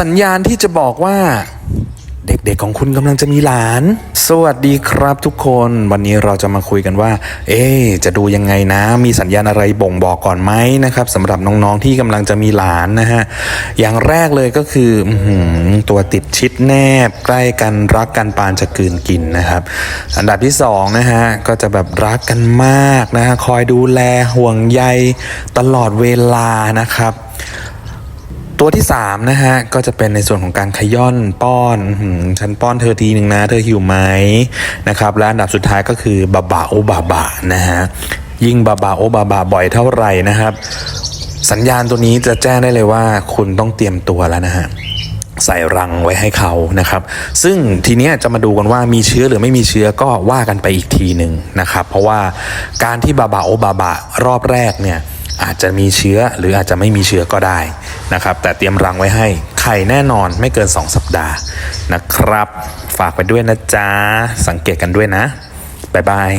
สัญญาณที่จะบอกว่า เด็กๆของคุณกำลังจะมีหลาน สวัสดีครับทุกคน วันนี้เราจะมาคุยกันว่า เอ๊จะดูยังไงนะ มีสัญญาณอะไรบ่งบอกก่อนไหมนะครับสำหรับน้องๆที่กำลังจะมีหลานนะฮะ อย่างแรกเลยก็คือหือตัวติดชิดแนบ ใกล้กันรักกันปานจะกืนกินนะครับ อันดับที่สองนะฮะก็จะแบบรักกันมากนะฮะคอยดูแลห่วงใยตลอดเวลานะครับ ตัวที่3นะฮะก็จะเป็นในส่วนของการขย่อนป้อนฉันป้อนเธอทีหนึ่งนะ เธอหิวไหมนะครับและอันดับสุดท้ายก็คือบาบาโอบาบานะฮะยิ่งบาบาโอบาบาบ่อยเท่าไหร่นะครับ สัญญาณตัวนี้จะแจ้งได้เลยว่าคุณต้องเตรียมตัวแล้วนะฮะใส่รังไว้ให้เขานะครับ ซึ่งทีเนี้ยจะมาดูกันว่ามีเชื้อหรือไม่มีเชื้อก็ว่ากันไปอีกทีหนึ่งนะครับ เพราะว่าการที่บาบาโอบาบารอบแรกเนี่ยอาจจะมีเชื้อหรืออาจจะไม่มีเชื้อก็ได้ นะครับ แต่เตรียมรังไว้ให้ไข่แน่นอนไม่เกิน 2 สัปดาห์นะครับ ฝากไปด้วยนะจ๊ะ สังเกตกันด้วยนะ บ๊ายบาย